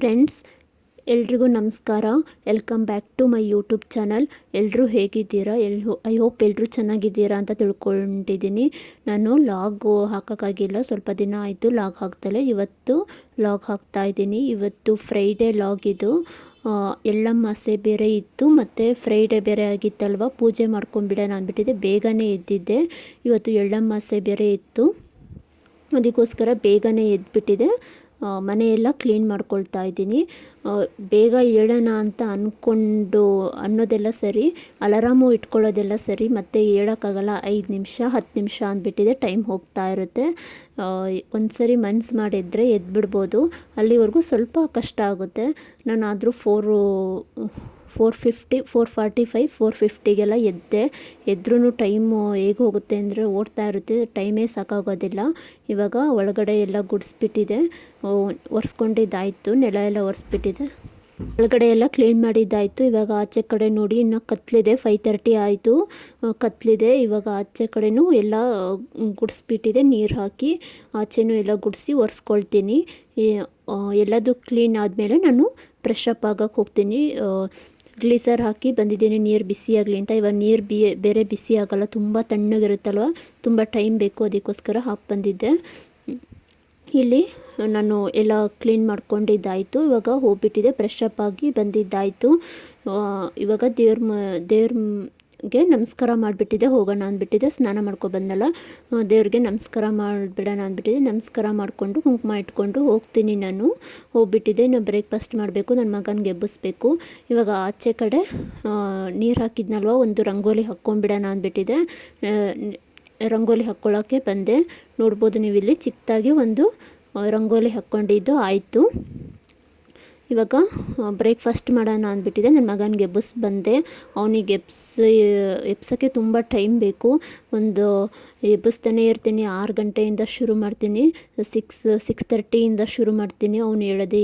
Friends ಎಲ್ರಿಗೂ ನಮಸ್ಕಾರ. Welcome back to my YouTube channel ಎಲ್ಲರೂ ಹೇಗಿದ್ದೀರಾ? ಎಲ್ ಐ ಹೋಪ್ ಎಲ್ಲರೂ ಚೆನ್ನಾಗಿದ್ದೀರಾ ಅಂತ ತಿಳ್ಕೊಂಡಿದ್ದೀನಿ. ನಾನು ಲಾಗ್ ಹಾಕೋಕ್ಕಾಗಿಲ್ಲ. ಸ್ವಲ್ಪ ದಿನ ಆಯಿತು ಲಾಗ್ ಹಾಕ್ತಲೇ. ಇವತ್ತು ಲಾಗ್ ಹಾಕ್ತಾ ಇದ್ದೀನಿ. ಇವತ್ತು ಫ್ರೈಡೇ ಲಾಗ್ ಇದು. ಆ, ಎಳ್ಳಮ್ಮಾಸೆ ಬೇರೆ ಇತ್ತು. ಮತ್ತು ಫ್ರೈಡೇ ಬೇರೆ ಆಗಿತ್ತಲ್ವ? ಪೂಜೆ ಮಾಡ್ಕೊಂಡ್ಬಿಡೋಣ ಅಂದ್ಬಿಟ್ಟಿದ್ದೆ. ಬೇಗನೆ ಎದ್ದಿದ್ದೆ. ಇವತ್ತು ಎಳ್ಳಮ್ಮಾಸೆ ಬೇರೆ ಇತ್ತು. ಅದಕ್ಕೋಸ್ಕರ ಬೇಗನೆ ಎದ್ಬಿಟ್ಟಿದೆ ಮನೆಯೆಲ್ಲ ಕ್ಲೀನ್ ಮಾಡ್ಕೊಳ್ತಾ ಇದ್ದೀನಿ. ಬೇಗ ಹೇಳೋಣ ಅಂತ ಅಂದ್ಕೊಂಡು ಅನ್ನೋದೆಲ್ಲ ಸರಿ, ಅಲಾರಾಮು ಇಟ್ಕೊಳ್ಳೋದೆಲ್ಲ ಸರಿ, ಮತ್ತೆ ಹೇಳೋಕ್ಕಾಗಲ್ಲ ಐದು ನಿಮಿಷ, ಹತ್ತು ನಿಮಿಷ ಅಂದ್ಬಿಟ್ಟಿದೆ, ಟೈಮ್ ಹೋಗ್ತಾ ಇರುತ್ತೆ. ಒಂದು ಸರಿ ಮನ್ಸು ಮಾಡಿದರೆ ಎದ್ಬಿಡ್ಬೋದು. ಅಲ್ಲಿವರೆಗೂ ಸ್ವಲ್ಪ ಕಷ್ಟ ಆಗುತ್ತೆ. ನಾನಾದರೂ four four fifty four forty five four ಫಿಫ್ಟಿಗೆಲ್ಲ ಎದ್ದೆ. ಎದ್ರೂ ಟೈಮು ಹೇಗೆ ಹೋಗುತ್ತೆ ಅಂದರೆ ಓಡ್ತಾ ಇರುತ್ತೆ. ಟೈಮೇ ಸಾಕಾಗೋದಿಲ್ಲ. ಇವಾಗ ಒಳಗಡೆ ಎಲ್ಲ ಗುಡಿಸ್ಬಿಟ್ಟಿದೆ. ಒರೆಸ್ಕೊಂಡಿದ್ದಾಯಿತು. ನೆಲ ಎಲ್ಲ ಒರೆಸ್ಬಿಟ್ಟಿದೆ. ಒಳಗಡೆ ಎಲ್ಲ ಕ್ಲೀನ್ ಮಾಡಿದ್ದಾಯಿತು. ಇವಾಗ ಆಚೆ ಕಡೆ ನೋಡಿ ಇನ್ನು ಕತ್ಲಿದೆ. ಫೈ ತರ್ಟಿ ಆಯಿತು. ಕತ್ಲಿದೆ. ಇವಾಗ ಆಚೆ ಕಡೆನೂ ಎಲ್ಲ ಗುಡಿಸ್ಬಿಟ್ಟಿದೆ. ನೀರು ಹಾಕಿ ಆಚೆನೂ ಎಲ್ಲ ಗುಡಿಸಿ ಒರೆಸ್ಕೊಳ್ತೀನಿ. ಎಲ್ಲದು ಕ್ಲೀನ್ ಆದಮೇಲೆ ನಾನು ಫ್ರೆಶ್ ಅಪ್ ಆಗಕ್ಕೆ ಹೋಗ್ತೀನಿ. ಗ್ಲೀಸರ್ ಹಾಕಿ ಬಂದಿದ್ದೀನಿ. ನೀರು ಆಗಲಿ ಅಂತ. ಇವಾಗ ನೀರು ಬಿ, ಬೇರೆ ಬಿಸಿ ಆಗಲ್ಲ. ತುಂಬ ತಣ್ಣಗಿರುತ್ತಲ್ವ? ತುಂಬ ಟೈಮ್ ಬೇಕು ಅದಕ್ಕೋಸ್ಕರ ಹಾಕಿ ಬಂದಿದ್ದೆ. ಇಲ್ಲಿ ನಾನು ಎಲ್ಲ ಕ್ಲೀನ್ ಮಾಡ್ಕೊಂಡಿದ್ದಾಯಿತು. ಇವಾಗ ಹೋಗ್ಬಿಟ್ಟಿದೆ. ಫ್ರೆಶ್ ಅಪ್ ಆಗಿ ಬಂದಿದ್ದಾಯಿತು. ಇವಾಗ ದೇವ್ರ ಮ ದೇವ್ರಿಗೆ ನಮಸ್ಕಾರ ಮಾಡಿಬಿಟ್ಟಿದ್ದೆ ಹೋಗೋಣ ಅಂದ್ಬಿಟ್ಟಿದ್ದೆ ಸ್ನಾನ ಮಾಡ್ಕೊ ಬಂದಲ್ಲ. ದೇವ್ರಿಗೆ ನಮಸ್ಕಾರ ಮಾಡಿಬಿಡೋಣ ಅಂದ್ಬಿಟ್ಟಿದ್ದೆ ನಮಸ್ಕಾರ ಮಾಡಿಕೊಂಡು ಕುಂಕುಮ ಇಟ್ಕೊಂಡು ಹೋಗ್ತೀನಿ ನಾನು. ಹೋಗ್ಬಿಟ್ಟಿದ್ದೆ ಇನ್ನು ಬ್ರೇಕ್ಫಾಸ್ಟ್ ಮಾಡಬೇಕು ನನ್ನ ಮಗನಿಗೆ ಎಬ್ಬಿಸ್ಬೇಕು. ಇವಾಗ ಆಚೆ ಕಡೆ ನೀರು ಹಾಕಿದ್ನಲ್ವ, ಒಂದು ರಂಗೋಲಿ ಹಾಕ್ಕೊಂಬಿಡೋಣ ಅಂದ್ಬಿಟ್ಟಿದ್ದೆ ರಂಗೋಲಿ ಹಾಕ್ಕೊಳ್ಳೋಕ್ಕೆ ಬಂದೆ. ನೋಡ್ಬೋದು ನೀವು ಇಲ್ಲಿ ಚಿಕ್ಕದಾಗಿ ಒಂದು ರಂಗೋಲಿ ಹಾಕ್ಕೊಂಡಿದ್ದು ಆಯಿತು. ಇವಾಗ ಬ್ರೇಕ್ಫಾಸ್ಟ್ ಮಾಡೋಣ ಅಂದ್ಬಿಟ್ಟಿದೆ. ನನ್ನ ಮಗನಿಗೆ ಎಬ್ಬಸ್ ಬಂದೆ. ಅವನಿಗೆ ಎಬ್ಸಿ, ಎಬ್ಸೋಕ್ಕೆ ತುಂಬ ಟೈಮ್ ಬೇಕು. ಒಂದು ಎಬ್ಬಿಸ್ತಾನೆ ಇರ್ತೀನಿ, ಆರು ಗಂಟೆಯಿಂದ ಶುರು ಮಾಡ್ತೀನಿ. ಸಿಕ್ಸ್ ಸಿಕ್ಸ್ ತರ್ಟಿಯಿಂದ ಶುರು ಮಾಡ್ತೀನಿ. ಅವನು ಹೇಳೋದೇ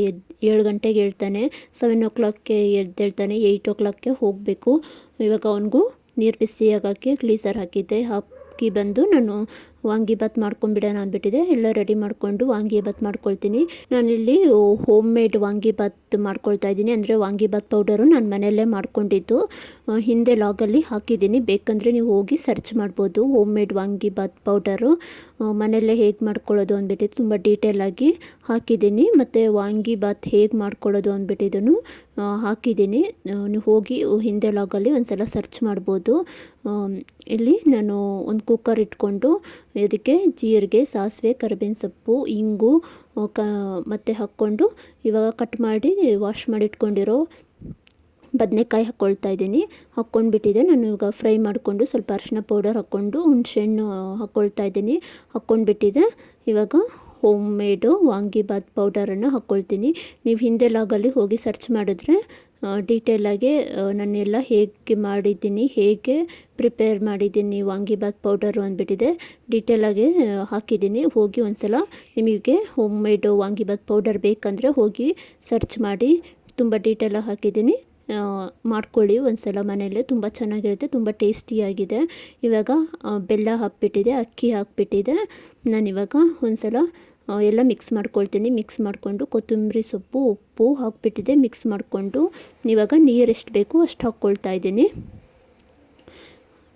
ಏಳು ಗಂಟೆಗೆ ಹೇಳ್ತಾನೆ. ಸೆವೆನ್ ಓ ಕ್ಲಾಕ್ಗೆ ಎದ್ದೇಳ್ತಾನೆ ಏಯ್ಟ್ ಓ ಕ್ಲಾಕ್ಗೆ ಹೋಗಬೇಕು. ಇವಾಗ ಅವನಿಗೂ ನೀರು ಬಿಸಿ ಆಗೋಕ್ಕೆ ಗ್ಲೀಸರ್ ಹಾಕಿದ್ದೆ. ಹಾಕಿ ಬಂದು ನಾನು ವಾಂಗಿಬಾತ್ ಮಾಡ್ಕೊಂಡ್ಬಿಡೋಣ ಅಂದ್ಬಿಟ್ಟಿದೆ. ಎಲ್ಲ ರೆಡಿ ಮಾಡಿಕೊಂಡು ವಾಂಗಿಬಾತ್ ಮಾಡ್ಕೊಳ್ತೀನಿ. ನಾನಿಲ್ಲಿ ಹೋಮ್ ಮೇಡ್ ವಾಂಗಿಬಾತ್ ಮಾಡ್ಕೊಳ್ತಾ ಇದ್ದೀನಿ. ಅಂದರೆ ವಾಂಗಿಬಾತ್ ಪೌಡರು ನಾನು ಮನೆಯಲ್ಲೇ ಮಾಡ್ಕೊಂಡಿದ್ದು. ಹಿಂದೆ ಲಾಗಲ್ಲಿ ಹಾಕಿದ್ದೀನಿ. ಬೇಕಂದರೆ ನೀವು ಹೋಗಿ ಸರ್ಚ್ ಮಾಡ್ಬೋದು. ಹೋಮ್ ಮೇಡ್ ವಾಂಗಿಬಾತ್ ಪೌಡರು ಮನೆಯಲ್ಲೇ ಹೇಗೆ ಮಾಡ್ಕೊಳ್ಳೋದು ಅಂದ್ಬಿಟ್ಟಿದ್ದು ತುಂಬ ಡೀಟೇಲಾಗಿ ಹಾಕಿದ್ದೀನಿ. ಮತ್ತು ವಾಂಗಿಬಾತ್ ಹೇಗೆ ಮಾಡ್ಕೊಳ್ಳೋದು ಅಂದ್ಬಿಟ್ಟಿದ್ದನ್ನು ಹಾಕಿದ್ದೀನಿ. ನೀವು ಹೋಗಿ ಹಿಂದೆ ಲಾಗಲ್ಲಿ ಒಂದು ಸಲ ಸರ್ಚ್ ಮಾಡ್ಬೋದು. ಇಲ್ಲಿ ನಾನು ಒಂದು ಕುಕ್ಕರ್ ಇಟ್ಕೊಂಡು ಇದಕ್ಕೆ ಜೀರಿಗೆ, ಸಾಸಿವೆ, ಕರಿಬೇವಿನ ಸೊಪ್ಪು, ಇಂಗು ಕ, ಮತ್ತು ಹಾಕ್ಕೊಂಡು ಇವಾಗ ಕಟ್ ಮಾಡಿ ವಾಶ್ ಮಾಡಿ ಇಟ್ಕೊಂಡಿರೋ ಬದನೆಕಾಯಿ ಹಾಕ್ಕೊಳ್ತಾ ಇದ್ದೀನಿ. ಹಾಕ್ಕೊಂಡ್ಬಿಟ್ಟಿದೆ ನಾನು ಇವಾಗ ಫ್ರೈ ಮಾಡಿಕೊಂಡು ಸ್ವಲ್ಪ ಅರಿಶಿನ ಪೌಡರ್ ಹಾಕ್ಕೊಂಡು ಹುಣಸೆಹಣ್ಣು ಹಾಕ್ಕೊಳ್ತಾ ಇದ್ದೀನಿ. ಹಾಕ್ಕೊಂಡ್ಬಿಟ್ಟಿದೆ ಇವಾಗ ಹೋಮ್ ಮೇಡು ವಾಂಗಿಬಾತ್ ಪೌಡರನ್ನು ಹಾಕ್ಕೊಳ್ತೀನಿ ನೀವು ಹಿಂದೆ ಲಾಗಲ್ಲಿ ಹೋಗಿ ಸರ್ಚ್ ಮಾಡಿದ್ರೆ ಡೀಟೇಲಾಗಿ ನಾನೆಲ್ಲ ಹೇಗೆ ಮಾಡಿದ್ದೀನಿ, ಹೇಗೆ ಪ್ರಿಪೇರ್ ಮಾಡಿದ್ದೀನಿ ವಾಂಗಿಬಾತ್ ಪೌಡರು ಅಂದ್ಬಿಟ್ಟಿದೆ ಡೀಟೇಲಾಗಿ ಹಾಕಿದ್ದೀನಿ. ಹೋಗಿ ಒಂದು ಸಲ ನಿಮಗೆ ಹೋಮ್ ಮೇಡು ವಾಂಗಿಬಾತ್ ಪೌಡರ್ ಬೇಕಂದರೆ ಹೋಗಿ ಸರ್ಚ್ ಮಾಡಿ, ತುಂಬ ಡೀಟೇಲಾಗಿ ಹಾಕಿದ್ದೀನಿ. ಮಾಡ್ಕೊಳ್ಳಿ ಒಂದು ಸಲ ಮನೆಯಲ್ಲೇ, ತುಂಬ ಚೆನ್ನಾಗಿರುತ್ತೆ, ತುಂಬ ಟೇಸ್ಟಿಯಾಗಿದೆ ಇವಾಗ ಬೆಲ್ಲ ಹಾಕ್ಬಿಟ್ಟಿದೆ, ಅಕ್ಕಿ ಹಾಕ್ಬಿಟ್ಟಿದೆ. ನಾನಿವಾಗ ಒಂದು ಸಲ ಎಲ್ಲ ಮಿಕ್ಸ್ ಮಾಡ್ಕೊಳ್ತೀನಿ. ಮಿಕ್ಸ್ ಮಾಡಿಕೊಂಡು ಕೊತ್ತಂಬರಿ ಸೊಪ್ಪು, ಉಪ್ಪು ಹಾಕ್ಬಿಟ್ಟಿದೆ. ಮಿಕ್ಸ್ ಮಾಡಿಕೊಂಡು ಇವಾಗ ನೀರು ಎಷ್ಟು ಬೇಕು ಅಷ್ಟು ಹಾಕ್ಕೊಳ್ತಾ ಇದ್ದೀನಿ.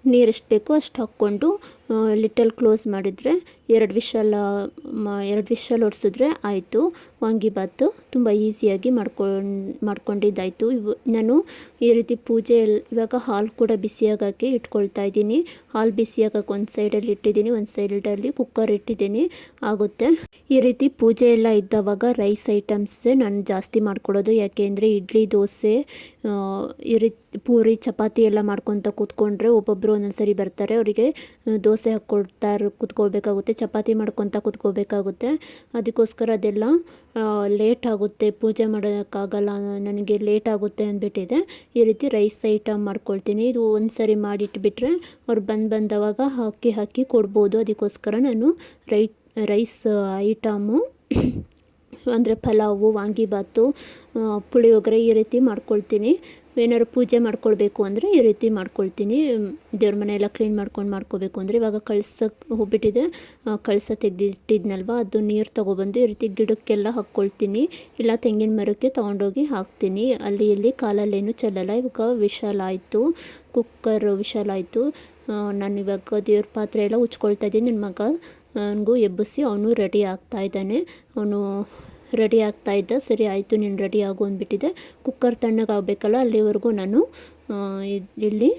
ನೀರು ಎಷ್ಟು ಬೇಕೋ ಅಷ್ಟು ಹಾಕ್ಕೊಂಡು ಲಿಟಲ್ ಕ್ಲೋಸ್ ಮಾಡಿದರೆ ಎರಡು ವಿಷಲ್ ಎರಡು ವಿಷಲ್ ಹೊಡ್ಸಿದ್ರೆ ಆಯಿತು. ವಾಂಗಿಬಾತು ತುಂಬ ಈಸಿಯಾಗಿ ಮಾಡ್ಕೊಂಡು, ಮಾಡ್ಕೊಂಡಿದ್ದಾಯಿತು. ಇವು, ನಾನು ಈ ರೀತಿ ಪೂಜೆ ಇವಾಗ ಹಾಲು ಕೂಡ ಬಿಸಿಯಾಗಕ್ಕೆ ಇಟ್ಕೊಳ್ತಾ ಇದ್ದೀನಿ. ಹಾಲು ಬಿಸಿಯಾಗಕ್ಕೆ ಒಂದು ಸೈಡಲ್ಲಿ ಇಟ್ಟಿದ್ದೀನಿ, ಒಂದು ಸೈಡಲ್ಲಿ ಕುಕ್ಕರ್ ಇಟ್ಟಿದ್ದೀನಿ. ಆಗುತ್ತೆ. ಈ ರೀತಿ ಪೂಜೆ ಎಲ್ಲ ಇದ್ದವಾಗ ರೈಸ್ ಐಟಮ್ಸೇ ನಾನು ಜಾಸ್ತಿ ಮಾಡ್ಕೊಳ್ಳೋದು. ಯಾಕೆ ಅಂದರೆ ಇಡ್ಲಿ, ದೋಸೆ ಈ ರೀತಿ ಪೂರಿ, ಚಪಾತಿ ಎಲ್ಲ ಮಾಡ್ಕೊತ ಕೂತ್ಕೊಂಡ್ರೆ ಒಬ್ಬೊಬ್ಬರು ಒಂದೊಂದು ಸರಿ ಬರ್ತಾರೆ. ಅವರಿಗೆ ದೋಸೆ ಹಾಕ್ಕೊಳ್ತಾ ಕೂತ್ಕೊಳ್ಬೇಕಾಗುತ್ತೆ, ಚಪಾತಿ ಮಾಡ್ಕೊತ ಕುತ್ಕೋಬೇಕಾಗುತ್ತೆ ಅದಕ್ಕೋಸ್ಕರ ಅದೆಲ್ಲ ಲೇಟ್ ಆಗುತ್ತೆ. ಪೂಜೆ ಮಾಡೋಕ್ಕಾಗಲ್ಲ ನನಗೆ ಲೇಟ್ ಆಗುತ್ತೆ ಅಂದ್ಬಿಟ್ಟಿದೆ. ಈ ರೀತಿ ರೈಸ್ ಐಟಮ್ ಮಾಡ್ಕೊಳ್ತೀನಿ. ಇದು ಒಂದು ಸರಿ ಮಾಡಿಟ್ಬಿಟ್ರೆ ಅವ್ರು ಬಂದು ಬಂದವಾಗ ಹಾಕಿ ಹಾಕಿ ಕೊಡ್ಬೋದು. ಅದಕ್ಕೋಸ್ಕರ ನಾನು ರೈಟ್ ರೈಸ್ ಐಟಮು ಅಂದರೆ ಪಲಾವು, ವಾಂಗಿಭಾತು ಪುಳಿಯೋಗರೆ ಈ ರೀತಿ ಮಾಡ್ಕೊಳ್ತೀನಿ. ಏನಾದ್ರು ಪೂಜೆ ಮಾಡ್ಕೊಳ್ಬೇಕು ಅಂದರೆ ಈ ರೀತಿ ಮಾಡ್ಕೊಳ್ತೀನಿ. ದೇವ್ರ ಮನೆ ಎಲ್ಲ ಕ್ಲೀನ್ ಮಾಡ್ಕೊಂಡು ಮಾಡ್ಕೋಬೇಕು ಅಂದರೆ ಇವಾಗ ಕಳ್ಸಕ್ಕೆ ಹೋಗ್ಬಿಟ್ಟಿದೆ. ಕಳಸ ತೆಗೆದಿಟ್ಟಿದ್ನಲ್ವ? ಅದು ನೀರು ತೊಗೊಬಂದು ಈ ರೀತಿ ಗಿಡಕ್ಕೆಲ್ಲ ಹಾಕ್ಕೊಳ್ತೀನಿ ಇಲ್ಲ ತೆಂಗಿನ ಮರಕ್ಕೆ ತೊಗೊಂಡೋಗಿ ಹಾಕ್ತೀನಿ. ಅಲ್ಲಿ ಇಲ್ಲಿ ಕಾಲಲ್ಲೇನು ಚೆಲ್ಲಲ್ಲ. ಇವಾಗ ವಿಶಾಲ ಆಯಿತು. ಕುಕ್ಕರ್ ವಿಶಾಲ ನಾನು ಇವಾಗ ದೇವ್ರ ಪಾತ್ರೆ ಎಲ್ಲ ಉಚ್ಕೊಳ್ತಾ ಇದ್ದೀನಿ. ನನ್ನ ಮಗ ನನಗೂ ಎಬ್ಬಿಸಿ ಅವನು ರೆಡಿ ಆಗ್ತಾ ಇದ್ದಾನೆ. ಅವನು ರೆಡಿ ಆಗ್ತಾ ಇದ್ದ. ಸರಿ, ಆಯಿತು, ನೀನು ರೆಡಿ ಆಗು ಅಂದ್ಬಿಟ್ಟಿದೆ. ಕುಕ್ಕರ್ ತಣ್ಣಗಾಗಬೇಕಲ್ಲ ಅಲ್ಲಿವರೆಗೂ ನಾನು ಇಲ್ಲಿ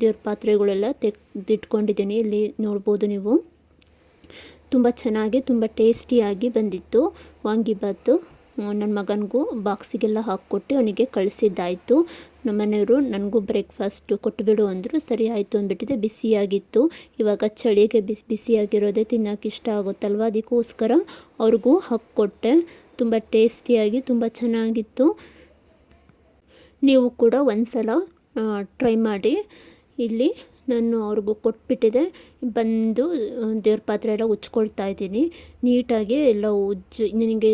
ದೇವ್ರ ಪಾತ್ರೆಗಳೆಲ್ಲ ತೆಗೆದಿಟ್ಕೊಂಡಿದ್ದೀನಿ. ಇಲ್ಲಿ ನೋಡ್ಬೋದು ನೀವು. ತುಂಬ ಚೆನ್ನಾಗಿ, ತುಂಬ ಟೇಸ್ಟಿಯಾಗಿ ಬಂದಿತ್ತು. ವಾಂಗಿಬಾತು ನನ್ನ ಮಗನಿಗೂ ಬಾಕ್ಸಿಗೆಲ್ಲ ಹಾಕ್ಕೊಟ್ಟು ಅವನಿಗೆ ಕಳಿಸಿದ್ದಾಯಿತು. ನಮ್ಮನೆಯವರು ನನಗೂ ಬ್ರೇಕ್ಫಾಸ್ಟು ಕೊಟ್ಟುಬಿಡು ಅಂದರು. ಸರಿ, ಆಯಿತು ಅಂದ್ಬಿಟ್ಟಿದೆ. ಬಿಸಿಯಾಗಿತ್ತು. ಇವಾಗ ಚಳಿಗೆ ಬಿಸಿ, ಬಿಸಿಯಾಗಿರೋದೇ ತಿನ್ನೋಕೆ ಇಷ್ಟ ಆಗುತ್ತಲ್ವ? ಅದಕ್ಕೋಸ್ಕರ ಅವ್ರಿಗೂ ಹಾಕ್ಕೊಟ್ಟೆ. ತುಂಬ ಟೇಸ್ಟಿಯಾಗಿ, ತುಂಬ ಚೆನ್ನಾಗಿತ್ತು. ನೀವು ಕೂಡ ಒಂದು ಸಲ ಟ್ರೈ ಮಾಡಿ. ಇಲ್ಲಿ ನಾನು ಅವ್ರಿಗೂ ಕೊಟ್ಬಿಟ್ಟಿದೆ. ಬಂದು ದೇವ್ರ ಪಾತ್ರೆ ಎಲ್ಲ ಉಜ್ಕೊಳ್ತಾ ಇದ್ದೀನಿ. ನೀಟಾಗಿ ಎಲ್ಲ ಉಜ್ಜು, ನಿನಗೆ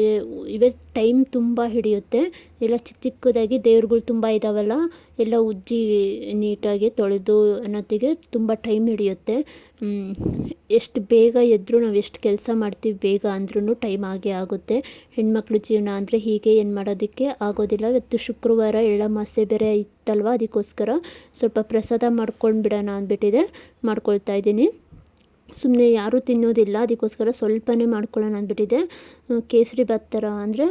ಇವೇ ಟೈಮ್ ತುಂಬ ಹಿಡಿಯುತ್ತೆ. ಎಲ್ಲ ಚಿಕ್ಕ ಚಿಕ್ಕದಾಗಿ ದೇವ್ರುಗಳು ತುಂಬ ಇದ್ದಾವಲ್ಲ ಎಲ್ಲ ಉಜ್ಜಿ ನೀಟಾಗಿ ತೊಳೆದು ಅನ್ನೋತ್ತಿಗೆ ತುಂಬ ಟೈಮ್ ಹಿಡಿಯುತ್ತೆ. ಎಷ್ಟು ಬೇಗ ಎದ್ದರೂ ನಾವು ಎಷ್ಟು ಕೆಲಸ ಮಾಡ್ತೀವಿ ಬೇಗ ಅಂದ್ರೂ ಟೈಮ್ ಆಗೇ ಆಗುತ್ತೆ. ಹೆಣ್ಮಕ್ಳು ಜೀವನ ಅಂದರೆ ಹೀಗೆ ಏನು ಮಾಡೋದಕ್ಕೆ ಆಗೋದಿಲ್ಲ. ಇವತ್ತು ಶುಕ್ರವಾರ ಎಳ್ಳಮಾಸೆ ಬೇರೆ ಇತ್ತಲ್ವ, ಅದಕ್ಕೋಸ್ಕರ ಸ್ವಲ್ಪ ಪ್ರಸಾದ ಮಾಡ್ಕೊಂಡು ಬಿಡೋಣ ಅಂದ್ಬಿಟ್ಟಿದೆ. ಮಾಡ್ಕೊಳ್ತಾ ಇದ್ದೀನಿ. ಸುಮ್ಮನೆ ಯಾರೂ ತಿನ್ನೋದಿಲ್ಲ, ಅದಕ್ಕೋಸ್ಕರ ಸ್ವಲ್ಪನೇ ಮಾಡ್ಕೊಳ್ಳೋಣ ಅಂದ್ಬಿಟ್ಟಿದೆ. ಕೇಸರಿ ಭಾತ್ ಥರ ಅಂದರೆ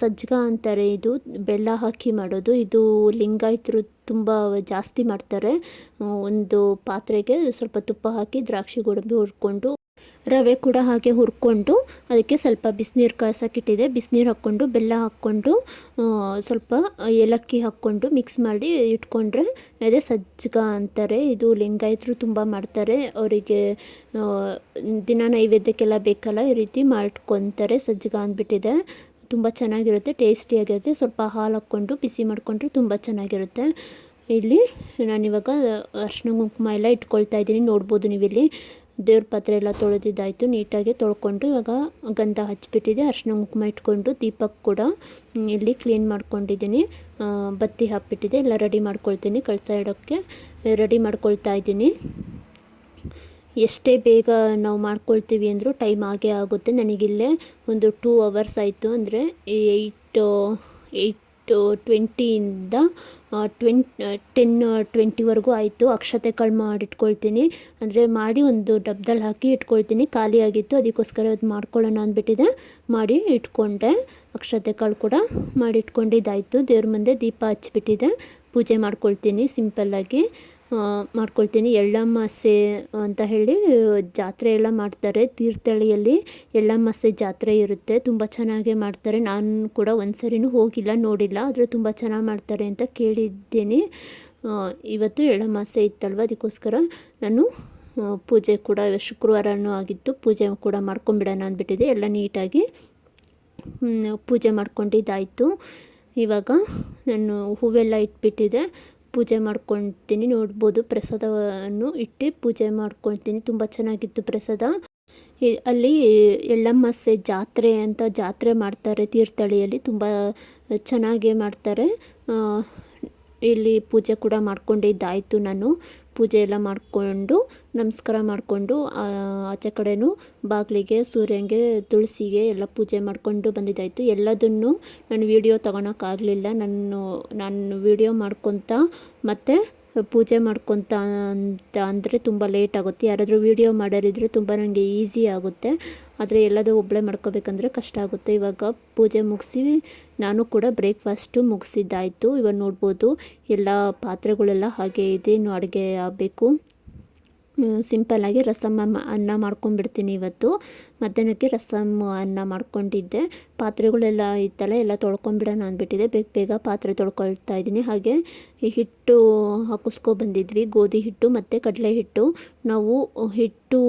ಸಜ್ಜಗ ಅಂತಾರೆ ಇದು, ಬೆಲ್ಲ ಹಾಕಿ ಮಾಡೋದು. ಇದು ಲಿಂಗಾಯತರು ತುಂಬ ಜಾಸ್ತಿ ಮಾಡ್ತಾರೆ. ಒಂದು ಪಾತ್ರೆಗೆ ಸ್ವಲ್ಪ ತುಪ್ಪ ಹಾಕಿ ದ್ರಾಕ್ಷಿ ಗೋಡಂಬಿ ಹುರ್ಕೊಂಡು ರವೆ ಕೂಡ ಹಾಗೆ ಹುರ್ಕೊಂಡು ಅದಕ್ಕೆ ಸ್ವಲ್ಪ ಬಿಸಿನೀರು ಕಾಸಕ್ಕಿಟ್ಟಿದೆ ಬಿಸಿನೀರು ಹಾಕ್ಕೊಂಡು, ಬೆಲ್ಲ ಹಾಕ್ಕೊಂಡು ಸ್ವಲ್ಪ ಏಲಕ್ಕಿ ಹಾಕ್ಕೊಂಡು ಮಿಕ್ಸ್ ಮಾಡಿ ಇಟ್ಕೊಂಡ್ರೆ ಅದೇ ಸಜ್ಜಗ ಅಂತಾರೆ. ಇದು ಲಿಂಗಾಯತರು ತುಂಬ ಮಾಡ್ತಾರೆ. ಅವರಿಗೆ ದಿನ ನೈವೇದ್ಯಕ್ಕೆಲ್ಲ ಬೇಕಲ್ಲ, ಈ ರೀತಿ ಮಾಡ್ಕೊತಾರೆ ಸಜ್ಜಗ ಅಂದ್ಬಿಟ್ಟಿದೆ. ತುಂಬ ಚೆನ್ನಾಗಿರುತ್ತೆ, ಟೇಸ್ಟಿಯಾಗಿರುತ್ತೆ. ಸ್ವಲ್ಪ ಹಾಲು ಹಾಕ್ಕೊಂಡು, ಬಿಸಿ ಮಾಡಿಕೊಂಡ್ರೆ ತುಂಬ ಚೆನ್ನಾಗಿರುತ್ತೆ. ಇಲ್ಲಿ ನಾನಿವಾಗ ಅರ್ಶಿನ ಕುಂಕುಮ ಎಲ್ಲ ಇಟ್ಕೊಳ್ತಾ ಇದ್ದೀನಿ. ನೋಡ್ಬೋದು ನೀವಿಲ್ಲಿ. ದೇವ್ರ ಪಾತ್ರೆ ಎಲ್ಲ ತೊಳೆದಿದ್ದಾಯಿತು, ನೀಟಾಗಿ ತೊಳ್ಕೊಂಡು ಇವಾಗ ಗಂಧ ಹಚ್ಚಿಬಿಟ್ಟಿದೆ. ಅರ್ಶಿನ ಕುಂಕುಮ ಇಟ್ಕೊಂಡು ದೀಪಕ್ಕೆ ಕೂಡ ಇಲ್ಲಿ ಕ್ಲೀನ್ ಮಾಡ್ಕೊಂಡಿದ್ದೀನಿ. ಬತ್ತಿ ಹಾಕ್ಬಿಟ್ಟಿದೆ. ಎಲ್ಲ ರೆಡಿ ಮಾಡ್ಕೊಳ್ತೀನಿ ಕಳಸ ಇಡೋಕ್ಕೆ. ರೆಡಿ ಮಾಡ್ಕೊಳ್ತಾ ಇದ್ದೀನಿ. ಎಷ್ಟೇ ಬೇಗ ನಾವು ಮಾಡ್ಕೊಳ್ತೀವಿ ಅಂದರೂ ಟೈಮ್ ಆಗೇ ಆಗುತ್ತೆ. ನನಗಿಲ್ಲೇ ಒಂದು ಟೂ ಅವರ್ಸ್ ಆಯಿತು ಅಂದರೆ ಏಯ್ಟು, ಏಯ್ಟ್ ಟ್ವೆಂಟಿಯಿಂದ ಟ್ವೆನ್ ಟೆನ್ ಟ್ವೆಂಟಿವರೆಗೂ ಆಯಿತು. ಅಕ್ಷತೆ ಕಾಳು ಮಾಡಿಟ್ಕೊಳ್ತೀನಿ. ಅಂದರೆ ಮಾಡಿ ಒಂದು ಡಬ್ದಲ್ಲಿ ಹಾಕಿ ಇಟ್ಕೊಳ್ತೀನಿ. ಖಾಲಿ ಆಗಿತ್ತು. ಅದಕ್ಕೋಸ್ಕರ ಅದು ಮಾಡ್ಕೊಳ್ಳೋಣ ಅಂದ್ಬಿಟ್ಟಿದೆ. ಮಾಡಿ ಇಟ್ಕೊಂಡೆ. ಅಕ್ಷತೆ ಕಾಳು ಕೂಡ ಮಾಡಿ ಇಟ್ಕೊಂಡಿದ್ದಾಯಿತು ದೇವ್ರ ಮುಂದೆ ದೀಪ ಹಚ್ಚಿಬಿಟ್ಟಿದೆ ಪೂಜೆ ಮಾಡ್ಕೊಳ್ತೀನಿ. ಸಿಂಪಲ್ಲಾಗಿ. ಮಾಡ್ಕೊಳ್ತೀನಿ. ಎಳ್ಳಮಾಸೆ ಅಂತ ಹೇಳಿ ಜಾತ್ರೆ ಎಲ್ಲ ಮಾಡ್ತಾರೆ. ತೀರ್ಥಹಳ್ಳಿಯಲ್ಲಿ ಎಳ್ಳಮಾಸೆ ಜಾತ್ರೆ ಇರುತ್ತೆ. ತುಂಬ ಚೆನ್ನಾಗೆ ಮಾಡ್ತಾರೆ. ನಾನು ಕೂಡ ಒಂದು ಹೋಗಿಲ್ಲ, ನೋಡಿಲ್ಲ. ಆದರೆ ತುಂಬ ಚೆನ್ನಾಗಿ ಮಾಡ್ತಾರೆ ಅಂತ ಕೇಳಿದ್ದೀನಿ. ಇವತ್ತು ಎಳ್ಳಮಾಸೆ ಇತ್ತಲ್ವ? ಅದಕ್ಕೋಸ್ಕರ ನಾನು ಪೂಜೆ ಕೂಡ ಶುಕ್ರವಾರನೂ ಆಗಿತ್ತು. ಪೂಜೆ ಕೂಡ ಮಾಡ್ಕೊಂಬಿಡೋಣ ಅಂದ್ಬಿಟ್ಟಿದೆ. ಎಲ್ಲ ನೀಟಾಗಿ ಪೂಜೆ ಮಾಡ್ಕೊಂಡಿದ್ದಾಯಿತು. ಇವಾಗ ನಾನು ಹೂವೆಲ್ಲ ಇಟ್ಬಿಟ್ಟಿದೆ. ಪೂಜೆ ಮಾಡ್ಕೊಳ್ತೀನಿ ನೋಡ್ಬೋದು ಪ್ರಸಾದವನ್ನು ಇಟ್ಟು ಪೂಜೆ ಮಾಡ್ಕೊಳ್ತೀನಿ ತುಂಬ ಚೆನ್ನಾಗಿತ್ತು ಪ್ರಸಾದ. ಅಲ್ಲಿ ಎಳ್ಳಮಾಸೆ ಜಾತ್ರೆ ಅಂತ ಜಾತ್ರೆ ಮಾಡ್ತಾರೆ ತೀರ್ಥಹಳ್ಳಿಯಲ್ಲಿ. ತುಂಬ ಚೆನ್ನಾಗೇ ಮಾಡ್ತಾರೆ. ಇಲ್ಲಿ ಪೂಜೆ ಕೂಡ ಮಾಡ್ಕೊಂಡಿದ್ದಾಯಿತು ನಾನು. ಪೂಜೆ ಎಲ್ಲ ಮಾಡಿಕೊಂಡು, ನಮಸ್ಕಾರ ಮಾಡಿಕೊಂಡು ಆಚೆ ಕಡೆನೂ ಬಾಗಿಲಿಗೆ ಸೂರ್ಯನಿಗೆ ತುಳಸಿಗೆ ಎಲ್ಲ ಪೂಜೆ ಮಾಡಿಕೊಂಡು ಬಂದಿದ್ದಾಯಿತು. ಎಲ್ಲದನ್ನು ನಾನು ವೀಡಿಯೋ ತೊಗೊಳಕ್ಕಾಗಲಿಲ್ಲ ನಾನು ನಾನು ವೀಡಿಯೋ ಮಾಡ್ಕೊತ ಮತ್ತು ಪೂಜೆ ಮಾಡ್ಕೊತ ಅಂತ ಅಂದರೆ ತುಂಬ ಲೇಟ್ ಆಗುತ್ತೆ. ಯಾರಾದರೂ ವೀಡಿಯೋ ಮಾಡೋರಿದ್ರೆ ತುಂಬ ನನಗೆ ಈಸಿ ಆಗುತ್ತೆ. ಆದರೆ ಎಲ್ಲದೂ ಒಬ್ಬಳೇ ಮಾಡ್ಕೋಬೇಕಂದ್ರೆ ಕಷ್ಟ ಆಗುತ್ತೆ. ಇವಾಗ ಪೂಜೆ ಮುಗಿಸಿ ನಾನು ಕೂಡ ಬ್ರೇಕ್ಫಾಸ್ಟು ಮುಗಿಸಿದ್ದಾಯಿತು. ಇವಾಗ ನೋಡ್ಬೋದು, ಎಲ್ಲ ಪಾತ್ರೆಗಳೆಲ್ಲ ಹಾಗೆ ಇದೆ. ಇನ್ನು ಅಡುಗೆ ಆಗಬೇಕು. ಸಿಂಪಲ್ಲಾಗಿ ರಸಮ್ಮ ಅನ್ನ ಮಾಡ್ಕೊಂಡ್ಬಿಡ್ತೀನಿ ಇವತ್ತು. ಮಧ್ಯಾಹ್ನಕ್ಕೆ ರಸಮ್ ಅನ್ನ ಮಾಡ್ಕೊಂಡಿದ್ದೆ. ಪಾತ್ರೆಗಳೆಲ್ಲ ಇತ್ತಲ್ಲ, ಎಲ್ಲ ತೊಳ್ಕೊಂಬಿಡೋಣ ಅಂದ್ಬಿಟ್ಟಿದೆ. ಬೇಗ ಬೇಗ ಪಾತ್ರೆ ತೊಳ್ಕೊಳ್ತಾ ಇದ್ದೀನಿ. ಹಾಗೆ ಹಿಟ್ಟು ಹಾಕಿಸ್ಕೊ ಬಂದಿದ್ವಿ. ಗೋಧಿ ಹಿಟ್ಟು ಮತ್ತು ಕಡಲೆ ಹಿಟ್ಟು. ನಾವು ಹಿಟ್ಟು,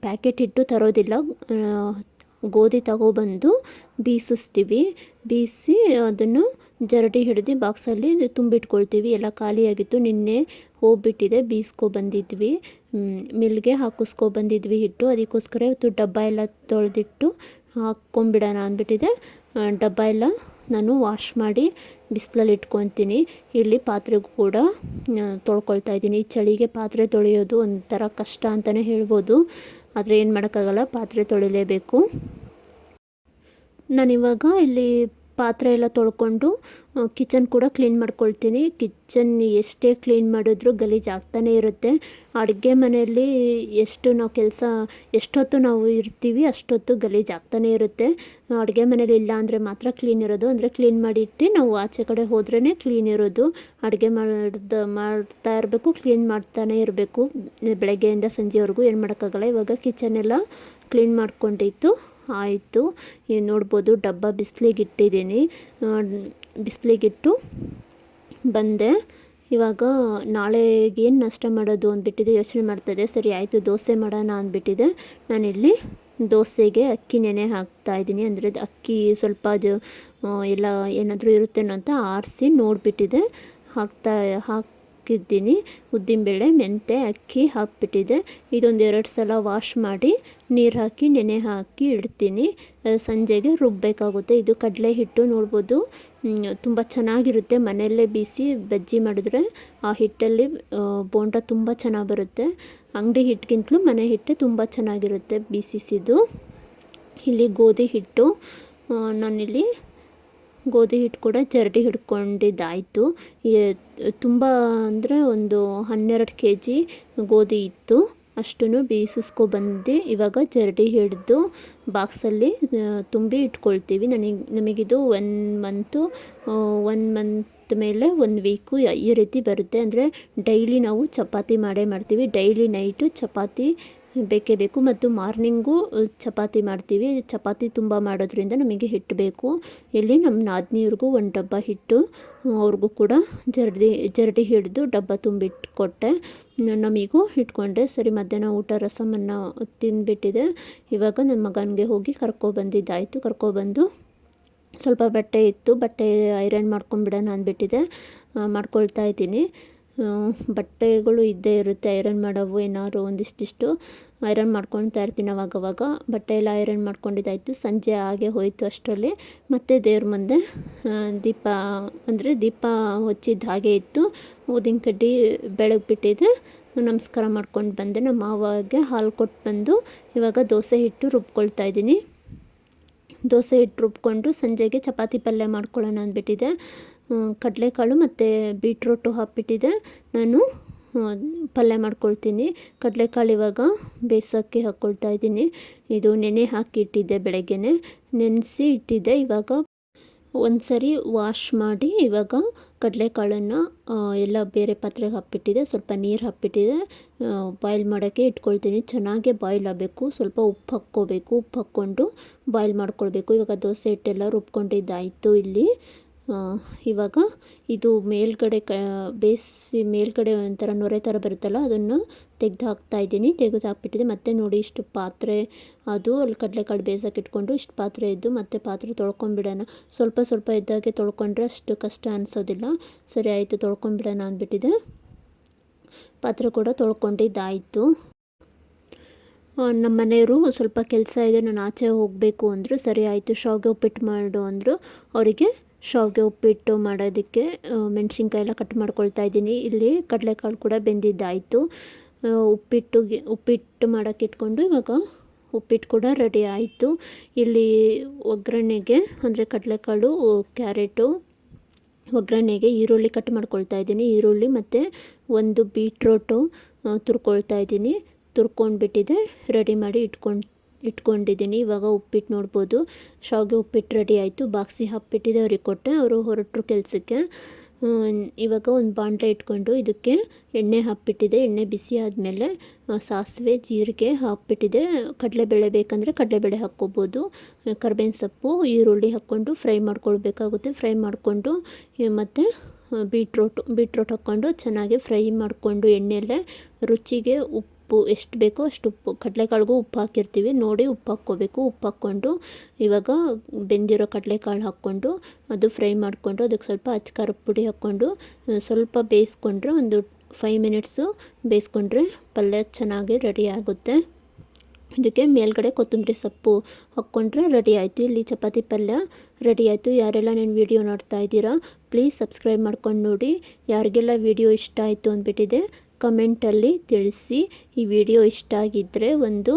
ಪ್ಯಾಕೆಟ್ ಹಿಟ್ಟು ತರೋದಿಲ್ಲ. ಗೋಧಿ ತಗೊಬಂದು ಬೀಸಿಸ್ತೀವಿ. ಬೀಸಿ ಅದನ್ನು ಜರಡಿ ಹಿಡಿದು ಬಾಕ್ಸಲ್ಲಿ ತುಂಬಿಟ್ಕೊಳ್ತೀವಿ. ಎಲ್ಲ ಖಾಲಿಯಾಗಿತ್ತು. ನಿನ್ನೆ ಹೋಗ್ಬಿಟ್ಟಿದೆ. ಬೀಸ್ಕೊ ಬಂದಿದ್ವಿ. ಮಿಲ್ಗೆ ಹಾಕಿಸ್ಕೊ ಬಂದಿದ್ವಿ ಹಿಟ್ಟು. ಅದಕ್ಕೋಸ್ಕರ ಇವತ್ತು ಡಬ್ಬ ಎಲ್ಲ ತೊಳೆದಿಟ್ಟು ಹಾಕ್ಕೊಂಬಿಡೋಣ ಅಂದ್ಬಿಟ್ಟಿದೆ. ಡಬ್ಬ ಎಲ್ಲ ನಾನು ವಾಶ್ ಮಾಡಿ ಬಿಸಿಲಲ್ಲಿ ಇಟ್ಕೊತೀನಿ. ಇಲ್ಲಿ ಪಾತ್ರೆಗೂ ಕೂಡ ತೊಳ್ಕೊಳ್ತಾ ಇದ್ದೀನಿ. ಈ ಚಳಿಗೆ ಪಾತ್ರೆ ತೊಳೆಯೋದು ಒಂಥರ ಕಷ್ಟ ಅಂತಲೇ ಹೇಳ್ಬೋದು. ಆದರೆ ಏನು ಮಾಡೋಕ್ಕಾಗಲ್ಲ, ಪಾತ್ರೆ ತೊಳಿಲೇಬೇಕು. ನಾನಿವಾಗ ಇಲ್ಲಿ ಪಾತ್ರೆ ಎಲ್ಲ ತೊಳ್ಕೊಂಡು ಕಿಚನ್ ಕೂಡ ಕ್ಲೀನ್ ಮಾಡ್ಕೊಳ್ತೀನಿ. ಕಿಚನ್ ಎಷ್ಟೇ ಕ್ಲೀನ್ ಮಾಡಿದ್ರೂ ಗಲೀಜು ಆಗ್ತಾನೇ ಇರುತ್ತೆ. ಅಡುಗೆ ಮನೆಯಲ್ಲಿ ಎಷ್ಟು ನಾವು ಕೆಲಸ, ಎಷ್ಟೊತ್ತು ನಾವು ಇರ್ತೀವಿ, ಅಷ್ಟೊತ್ತು ಗಲೀಜು ಆಗ್ತಾನೇ ಇರುತ್ತೆ. ಅಡುಗೆ ಮನೇಲಿ ಇಲ್ಲ ಅಂದರೆ ಮಾತ್ರ ಕ್ಲೀನ್ ಇರೋದು. ಅಂದರೆ ಕ್ಲೀನ್ ಮಾಡಿಟ್ಟು ನಾವು ಆಚೆ ಕಡೆ ಹೋದ್ರೇ ಕ್ಲೀನ್ ಇರೋದು. ಅಡುಗೆ ಮಾಡ್ದ, ಮಾಡ್ತಾ ಇರಬೇಕು ಕ್ಲೀನ್ ಮಾಡ್ತಾನೆ ಇರಬೇಕು. ಬೆಳಗ್ಗೆಯಿಂದ ಸಂಜೆವರೆಗೂ ಏನು ಮಾಡೋಕ್ಕಾಗಲ್ಲ. ಇವಾಗ ಕಿಚನ್ ಎಲ್ಲ ಕ್ಲೀನ್ ಮಾಡ್ಕೊಂಡಿತ್ತು ಆಯಿತು. ನೋಡ್ಬೋದು ಡಬ್ಬ ಬಿಸಿಲಿಗೆ ಇಟ್ಟಿದ್ದೀನಿ. ಬಿಸಿಲಿಗಿಟ್ಟು ಬಂದೆ. ಇವಾಗ ನಾಳೆಗೆ ಏನು ನಾಷ್ಟ ಮಾಡೋದು ಅಂದ್ಬಿಟ್ಟಿದೆ, ಯೋಚನೆ ಮಾಡ್ತಾಯಿದ್ದೆ ಸರಿ, ಆಯಿತು, ದೋಸೆ ಮಾಡೋಣ ಅಂದ್ಬಿಟ್ಟಿದೆ. ನಾನಿಲ್ಲಿ ದೋಸೆಗೆ ಅಕ್ಕಿ ನೆನೆ ಹಾಕ್ತಾ ಇದ್ದೀನಿ. ಅಂದರೆ ಅಕ್ಕಿ ಸ್ವಲ್ಪ ಎಲ್ಲ ಏನಾದರೂ ಇರುತ್ತೇನೋ ಅಂತ ಆರಿಸಿ ನೋಡಿಬಿಟ್ಟಿದೆ. ಹಾಕ್ತಾ ಹಾಕಿದ್ದೀನಿ. ಉದ್ದಿನಬೇಳೆ ಮೆಂತೆ ಅಕ್ಕಿ ಹಾಕ್ಬಿಟ್ಟಿದೆ. ಇದೊಂದು ಎರಡು ಸಲ ವಾಶ್ ಮಾಡಿ ನೀರು ಹಾಕಿ, ನೆನೆ ಹಾಕಿ ಇಡ್ತೀನಿ. ಸಂಜೆಗೆ ರುಬ್ಬಬೇಕಾಗುತ್ತೆ ಇದು ಕಡಲೆ ಹಿಟ್ಟು ನೋಡ್ಬೋದು. ತುಂಬ ಚೆನ್ನಾಗಿರುತ್ತೆ. ಮನೆಯಲ್ಲೇ ಬೀಸಿ ಬಜ್ಜಿ ಮಾಡಿದ್ರೆ ಆ ಹಿಟ್ಟಲ್ಲಿ ಬೋಂಡ ತುಂಬ ಚೆನ್ನಾಗಿ ಬರುತ್ತೆ. ಅಂಗಡಿ ಹಿಟ್ಟಿಗಿಂತಲೂ ಮನೆ ಹಿಟ್ಟೆ ತುಂಬ ಚೆನ್ನಾಗಿರುತ್ತೆ. ಬೀಸಿಸಿದ್ದು ಇಲ್ಲಿ ಗೋಧಿ ಹಿಟ್ಟು. ನಾನಿಲ್ಲಿ ಗೋಧಿ ಹಿಟ್ಟು ಕೂಡ ಜರಡಿ ಹಿಡ್ಕೊಂಡಿದ್ದಾಯಿತು. ತುಂಬ ಅಂದರೆ ಒಂದು ಹನ್ನೆರಡು ಕೆ ಜಿ ಗೋಧಿ ಇತ್ತು. ಅಷ್ಟನ್ನು ಬೇಯಿಸಿಸ್ಕೊಬಂದು ಇವಾಗ ಜರಡಿ ಹಿಡಿದು ಬಾಕ್ಸಲ್ಲಿ ತುಂಬಿ ಇಟ್ಕೊಳ್ತೀವಿ. ನನಗೆ ನಮಗಿದು ಒನ್ ಮಂತು ಒನ್ ಮಂತ್ ಮೇಲೆ ಒಂದು ವೀಕು ಈ ರೀತಿ ಬರುತ್ತೆ. ಅಂದರೆ ಡೈಲಿ ನಾವು ಚಪಾತಿ ಮಾಡೇ ಮಾಡ್ತೀವಿ. ಡೈಲಿ ನೈಟು ಚಪಾತಿ ಬೇಕೇ ಬೇಕು ಮತ್ತು ಮಾರ್ನಿಂಗು ಚಪಾತಿ ಮಾಡ್ತೀವಿ. ಚಪಾತಿ ತುಂಬ ಮಾಡೋದ್ರಿಂದ ನಮಗೆ ಹಿಟ್ಟು ಬೇಕು. ಇಲ್ಲಿ ನಮ್ಮ ನಾದಿನಿಯವ್ರಿಗೂ ಒಂದು ಡಬ್ಬ ಹಿಟ್ಟು ಅವ್ರಿಗೂ ಕೂಡ ಜರಡಿ ಜರಡಿ ಹಿಡಿದು ಡಬ್ಬ ತುಂಬಿಟ್ಕೊಟ್ಟೆ. ನಮಗೂ ಇಟ್ಕೊಂಡೆ ಸರಿ, ಮಧ್ಯಾಹ್ನ ಊಟ ರಸಮನ್ನು ತಿಂದುಬಿಟ್ಟಿದೆ. ಇವಾಗ ನನ್ನ ಮಗನಿಗೆ ಹೋಗಿ ಕರ್ಕೊಬಂದಿದ್ದಾಯಿತು. ಕರ್ಕೊಬಂದು ಸ್ವಲ್ಪ ಬಟ್ಟೆ ಇತ್ತು. ಬಟ್ಟೆ ಐರನ್ ಮಾಡ್ಕೊಂಬಿಡೋಣ ಅಂದ್ಬಿಟ್ಟಿದೆ. ಮಾಡ್ಕೊಳ್ತಾ ಇದ್ದೀನಿ. ಬಟ್ಟೆಗಳು ಇದ್ದೇ ಇರುತ್ತೆ. ಐರನ್ ಮಾಡೋವು ಏನಾದ್ರು ಒಂದಿಷ್ಟಿಷ್ಟು ಐರನ್ ಮಾಡ್ಕೊಳ್ತಾ ಇರ್ತೀನಿ ಅವಾಗವಾಗ ಬಟ್ಟೆ ಎಲ್ಲ ಐರನ್ ಮಾಡ್ಕೊಂಡಿದ್ದಾಯಿತು. ಸಂಜೆ ಹಾಗೆ ಹೋಯಿತು ಅಷ್ಟರಲ್ಲಿ. ಮತ್ತೆ ದೇವ್ರ ಮುಂದೆ ದೀಪ, ಅಂದರೆ ದೀಪ ಹಚ್ಚಿದ್ದು ಹಾಗೆ ಇತ್ತು. ಊದಿನ ಕಡ್ಡಿ ಬೆಳಗ್ಬಿಟ್ಟಿದೆ ನಮಸ್ಕಾರ ಮಾಡ್ಕೊಂಡು ಬಂದೆ. ನಮ್ಮ ಮಾವಾಗೆ ಹಾಲು ಕೊಟ್ಟು ಬಂದು ಇವಾಗ ದೋಸೆ ಹಿಟ್ಟು ರುಬ್ಕೊಳ್ತಾ ಇದ್ದೀನಿ. ದೋಸೆ ಹಿಟ್ಟು ರುಬ್ಕೊಂಡು ಸಂಜೆಗೆ ಚಪಾತಿ ಪಲ್ಯ ಮಾಡ್ಕೊಳ್ಳೋಣ ಅಂದ್ಬಿಟ್ಟಿದೆ. ಕಡಲೆಕಾಳು ಮತ್ತು ಬೀಟ್ರೂಟು ಹಾಕ್ಬಿಟ್ಟಿದೆ. ನಾನು ಪಲ್ಯ ಮಾಡ್ಕೊಳ್ತೀನಿ. ಕಡಲೆಕಾಳು ಇವಾಗ ಬೇಸಕ್ಕೆ ಹಾಕ್ಕೊಳ್ತಾ ಇದ್ದೀನಿ. ಇದು ನೆನೆ ಹಾಕಿ ಇಟ್ಟಿದ್ದೆ ಬೆಳಗ್ಗೆನೆ. ನೆನೆಸಿ ಇಟ್ಟಿದ್ದೆ. ಇವಾಗ ಒಂದು ಸರಿ ವಾಶ್ ಮಾಡಿ ಇವಾಗ ಕಡಲೆಕಾಳನ್ನು ಎಲ್ಲ ಬೇರೆ ಪಾತ್ರೆಗೆ ಹಾಕ್ಬಿಟ್ಟಿದೆ. ಸ್ವಲ್ಪ ನೀರು ಹಾಕ್ಬಿಟ್ಟಿದೆ. ಬಾಯ್ಲ್ ಮಾಡೋಕ್ಕೆ ಇಟ್ಕೊಳ್ತೀನಿ. ಚೆನ್ನಾಗೆ ಬಾಯ್ಲ್ ಆಗಬೇಕು. ಸ್ವಲ್ಪ ಉಪ್ಪು ಹಾಕ್ಕೋಬೇಕು. ಉಪ್ಪು ಹಾಕ್ಕೊಂಡು ಬಾಯ್ಲ್ ಮಾಡ್ಕೊಳ್ಬೇಕು. ಇವಾಗ ದೋಸೆ ಹಿಟ್ಟೆಲ್ಲ ರುಬ್ಕೊಂಡಿದ್ದಾಯಿತು ಇಲ್ಲಿ. ಇವಾಗ ಇದು ಮೇಲ್ಗಡೆ ಕ ಬೇಯಿಸಿ ಮೇಲ್ಗಡೆ ಒಂಥರ ನೊರೆ ಥರ ಬರುತ್ತಲ್ಲ, ಅದನ್ನು ತೆಗೆದು ಹಾಕ್ತಾ ಇದ್ದೀನಿ. ತೆಗೆದು ಹಾಕ್ಬಿಟ್ಟಿದೆ ಮತ್ತೆ ನೋಡಿ ಇಷ್ಟು ಪಾತ್ರೆ, ಅದು ಅಲ್ಲಿ ಕಡಲೆಕಾಳು ಬೇಯಿಸೋಕೆ ಇಟ್ಕೊಂಡು ಇಷ್ಟು ಪಾತ್ರೆ ಇದ್ದು ಮತ್ತೆ ಪಾತ್ರೆ ತೊಳ್ಕೊಂಬಿಡೋಣ. ಸ್ವಲ್ಪ ಸ್ವಲ್ಪ ಇದ್ದಾಗೆ ತೊಳ್ಕೊಂಡ್ರೆ ಅಷ್ಟು ಕಷ್ಟ ಅನಿಸೋದಿಲ್ಲ. ಸರಿ ಆಯಿತು, ತೊಳ್ಕೊಂಬಿಡೋಣ ಅಂದ್ಬಿಟ್ಟಿದೆ. ಪಾತ್ರೆ ಕೂಡ ತೊಳ್ಕೊಂಡಿದ್ದಾಯಿತು. ನಮ್ಮ ಮನೆಯವರು ಸ್ವಲ್ಪ ಕೆಲಸ ಇದೆ, ನಾನು ಆಚೆ ಹೋಗಬೇಕು ಅಂದರು. ಸರಿ ಆಯಿತು, ಶಾವಿಗೆ ಉಪ್ಪಿಟ್ಟು ಮಾಡು ಅಂದರು. ಅವರಿಗೆ ಶಾವಿಗೆ ಉಪ್ಪಿಟ್ಟು ಮಾಡೋದಕ್ಕೆ ಮೆಣಸಿನ್ಕಾಯೆಲ್ಲ ಕಟ್ ಮಾಡ್ಕೊಳ್ತಾ ಇದ್ದೀನಿ. ಇಲ್ಲಿ ಕಡಲೆಕಾಳು ಕೂಡ ಬೆಂದಿದ್ದಾಯಿತು. ಉಪ್ಪಿಟ್ಟು ಉಪ್ಪಿಟ್ಟು ಮಾಡೋಕೆ ಇಟ್ಕೊಂಡು ಇವಾಗ ಉಪ್ಪಿಟ್ಟು ಕೂಡ ರೆಡಿ ಆಯಿತು. ಇಲ್ಲಿ ಒಗ್ಗರಣೆಗೆ, ಅಂದರೆ ಕಡಲೆಕಾಳು, ಕ್ಯಾರೆಟು, ಒಗ್ಗರಣೆಗೆ ಈರುಳ್ಳಿ ಕಟ್ ಮಾಡ್ಕೊಳ್ತಾ ಇದ್ದೀನಿ. ಈರುಳ್ಳಿ ಮತ್ತು ಒಂದು ಬೀಟ್ರೋಟು ತುರ್ಕೊಳ್ತಾ ಇದ್ದೀನಿ. ತುರ್ಕೊಂಡ್ಬಿಟ್ಟಿದೆ ರೆಡಿ ಮಾಡಿ ಇಟ್ಕೊಂಡು ಇಟ್ಕೊಂಡಿದ್ದೀನಿ. ಇವಾಗ ಉಪ್ಪಿಟ್ಟು ನೋಡ್ಬೋದು. ಶಾವಿಗೆ ಉಪ್ಪಿಟ್ಟು ರೆಡಿ ಆಯಿತು. ಬಾಕ್ಸಿ ಹಾಕ್ಬಿಟ್ಟಿದೆ ಅವ್ರಿಗೆ ಕೊಟ್ಟೆ. ಅವರು ಹೊರಟರು ಕೆಲಸಕ್ಕೆ. ಇವಾಗ ಒಂದು ಬಾಂಡ್ಲೆ ಇಟ್ಕೊಂಡು ಇದಕ್ಕೆ ಎಣ್ಣೆ ಹಾಕ್ಬಿಟ್ಟಿದೆ ಎಣ್ಣೆ ಬಿಸಿ ಆದಮೇಲೆ ಸಾಸಿವೆ, ಜೀರಿಗೆ ಹಾಕ್ಬಿಟ್ಟಿದೆ ಕಡಲೆಬೇಳೆ ಬೇಕಂದರೆ ಕಡಲೆಬೇಳೆ ಹಾಕ್ಕೋಬೋದು. ಕರ್ಬೇವಿನ ಸೊಪ್ಪು, ಈರುಳ್ಳಿ ಹಾಕ್ಕೊಂಡು ಫ್ರೈ ಮಾಡ್ಕೊಳ್ಬೇಕಾಗುತ್ತೆ. ಫ್ರೈ ಮಾಡಿಕೊಂಡು ಮತ್ತು ಬೀಟ್ರೋಟು, ಬೀಟ್ರೋಟ್ ಹಾಕ್ಕೊಂಡು ಚೆನ್ನಾಗಿ ಫ್ರೈ ಮಾಡಿಕೊಂಡು ಎಣ್ಣೆಯಲ್ಲೇ ರುಚಿಗೆ ಉಪ್ಪು ಎಷ್ಟು ಬೇಕೋ ಅಷ್ಟು ಉಪ್ಪು. ಕಡಲೆಕಾಳಿಗೂ ಉಪ್ಪು ಹಾಕಿರ್ತೀವಿ. ನೋಡಿ ಉಪ್ಪು ಹಾಕ್ಕೋಬೇಕು. ಉಪ್ಪು ಹಾಕ್ಕೊಂಡು ಇವಾಗ ಬೆಂದಿರೋ ಕಡಲೆಕಾಳು ಹಾಕ್ಕೊಂಡು ಅದು ಫ್ರೈ ಮಾಡಿಕೊಂಡು ಅದಕ್ಕೆ ಸ್ವಲ್ಪ ಅಚ್ಕಾರ ಪುಡಿ ಹಾಕ್ಕೊಂಡು ಸ್ವಲ್ಪ ಬೇಯಿಸ್ಕೊಂಡ್ರೆ ಒಂದು ಫೈವ್ ಮಿನಿಟ್ಸು ಬೇಯಿಸ್ಕೊಂಡ್ರೆ ಪಲ್ಯ ಚೆನ್ನಾಗಿ ರೆಡಿ ಆಗುತ್ತೆ. ಇದಕ್ಕೆ ಮೇಲ್ಗಡೆ ಕೊತ್ತಂಬರಿ ಸೊಪ್ಪು ಹಾಕ್ಕೊಂಡ್ರೆ ರೆಡಿ ಆಯಿತು. ಇಲ್ಲಿ ಚಪಾತಿ ಪಲ್ಯ ರೆಡಿ ಆಯಿತು. ಯಾರೆಲ್ಲ ನೀನು ವೀಡಿಯೋ ನೋಡ್ತಾ ಇದ್ದೀರಾ ಪ್ಲೀಸ್ ಸಬ್ಸ್ಕ್ರೈಬ್ ಮಾಡ್ಕೊಂಡು ನೋಡಿ. ಯಾರಿಗೆಲ್ಲ ವೀಡಿಯೋ ಇಷ್ಟ ಆಯಿತು ಅಂದ್ಬಿಟ್ಟಿದೆ ಕಮೆಂಟಲ್ಲಿ ತಿಳಿಸಿ. ಈ ವಿಡಿಯೋ ಇಷ್ಟ ಆಗಿದ್ದರೆ ಒಂದು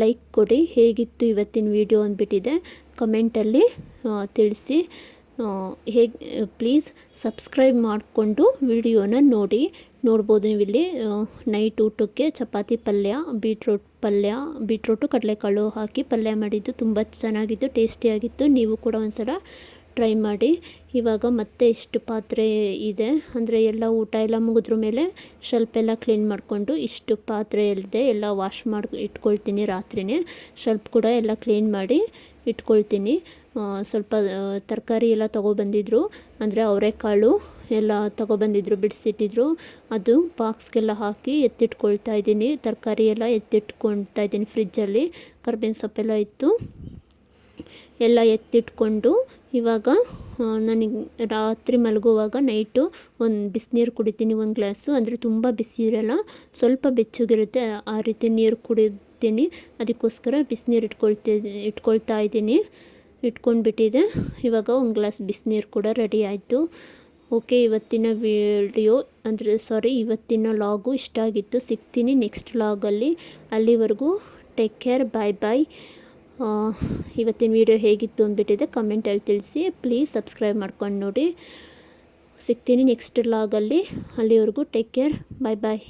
ಲೈಕ್ ಕೊಡಿ. ಹೇಗಿತ್ತು ಇವತ್ತಿನ ವಿಡಿಯೋ ಅಂದ್ಬಿಟ್ಟಿದೆ ಕಮೆಂಟಲ್ಲಿ ತಿಳಿಸಿ. ಹೇಗೆ ಪ್ಲೀಸ್ ಸಬ್ಸ್ಕ್ರೈಬ್ ಮಾಡಿಕೊಂಡು ವಿಡಿಯೋನ ನೋಡಿ. ನೋಡ್ಬೋದು ನೀವು ಇಲ್ಲಿ ನೈಟ್ ಊಟಕ್ಕೆ ಚಪಾತಿ ಪಲ್ಯ ಬೀಟ್ರೋಟ್ ಪಲ್ಯ ಬೀಟ್ರೋಟು ಕಡಲೆಕಾಳು ಹಾಕಿ ಪಲ್ಯ ಮಾಡಿದ್ದು ತುಂಬ ಚೆನ್ನಾಗಿತ್ತು ಟೇಸ್ಟಿಯಾಗಿತ್ತು ನೀವು ಕೂಡ ಒಂದ್ಸಲ ಟ್ರೈ ಮಾಡಿ. ಇವಾಗ ಮತ್ತೆ ಇಷ್ಟು ಪಾತ್ರೆ ಇದೆ. ಅಂದರೆ ಎಲ್ಲ ಊಟ ಎಲ್ಲ ಮುಗಿದ್ರ ಮೇಲೆ ಸ್ವಲ್ಪ ಎಲ್ಲ ಕ್ಲೀನ್ ಮಾಡಿಕೊಂಡು ಇಷ್ಟು ಪಾತ್ರೆ ಇಲ್ಲದೆ ಎಲ್ಲ ವಾಶ್ ಮಾಡಿ, ಇಟ್ಕೊಳ್ತೀನಿ ರಾತ್ರಿನೇ. ಸ್ವಲ್ಪ ಕೂಡ ಎಲ್ಲ ಕ್ಲೀನ್ ಮಾಡಿ ಇಟ್ಕೊಳ್ತೀನಿ. ಸ್ವಲ್ಪ ತರಕಾರಿ ಎಲ್ಲ ತೊಗೊಬಂದಿದ್ರು ಅಂದರೆ ಅವರೆಕಾಳು ಎಲ್ಲ ತೊಗೊಬಂದಿದ್ರು ಬಿಡಿಸಿಟ್ಟಿದ್ರು. ಅದು ಬಾಕ್ಸ್ಗೆಲ್ಲ ಹಾಕಿ ಎತ್ತಿಟ್ಕೊಳ್ತಾ ಇದ್ದೀನಿ. ತರಕಾರಿ ಎಲ್ಲ ಎತ್ತಿಟ್ಕೊಳ್ತಾ ಇದ್ದೀನಿ ಫ್ರಿಜ್ಜಲ್ಲಿ ಕರ್ಬೇವಿನ ಸೊಪ್ಪೆಲ್ಲ ಇತ್ತು. ಎಲ್ಲ ಎತ್ತಿಟ್ಕೊಂಡು ಇವಾಗ ನನಗೆ ರಾತ್ರಿ ಮಲಗುವಾಗ ನೈಟು ಒಂದು ಬಿಸಿನೀರು ಕುಡಿತೀನಿ, ಒಂದು ಗ್ಲಾಸು. ಅಂದರೆ ತುಂಬ ಬಿಸಿ ಇರಲ್ಲ, ಸ್ವಲ್ಪ ಬೆಚ್ಚಗಿರುತ್ತೆ, ಆ ರೀತಿ ನೀರು ಕುಡಿತೀನಿ. ಅದಕ್ಕೋಸ್ಕರ ಬಿಸಿನೀರು ಇಟ್ಕೊಳ್ತಿ, ಇಟ್ಕೊಳ್ತಾ ಇದ್ದೀನಿ. ಇಟ್ಕೊಂಡ್ಬಿಟ್ಟಿದೆ. ಇವಾಗ ಒಂದು ಗ್ಲಾಸ್ ಬಿಸಿನೀರು ಕೂಡ ರೆಡಿ ಆಯಿತು. ಓಕೆ, ಇವತ್ತಿನ ವಿಡಿಯೋ, ಅಂದರೆ ಸಾರಿ, ಇವತ್ತಿನ ಲಾಗು ಇಷ್ಟ ಆಗಿತ್ತು, ಸಿಗ್ತೀನಿ ನೆಕ್ಸ್ಟ್ ಲಾಗಲ್ಲಿ. ಅಲ್ಲಿವರೆಗೂ ಟೇಕ್ ಕೇರ್, ಬಾಯ್ ಬಾಯ್. ಇವತ್ತಿನ ವಿಡಿಯೋ ಹೇಗಿತ್ತು ಅಂದ್ಬಿಟ್ಟಿದೆ ಕಮೆಂಟಲ್ಲಿ ತಿಳಿಸಿ. ಪ್ಲೀಸ್ ಸಬ್ಸ್ಕ್ರೈಬ್ ಮಾಡ್ಕೊಂಡು ನೋಡಿ. ಸಿಗ್ತೀನಿ ನೆಕ್ಸ್ಟ್ ಲಾಗಲ್ಲಿ ಅಲ್ಲಿವರೆಗೂ ಟೇಕ್ ಕೇರ್ ಬಾಯ್ ಬಾಯ್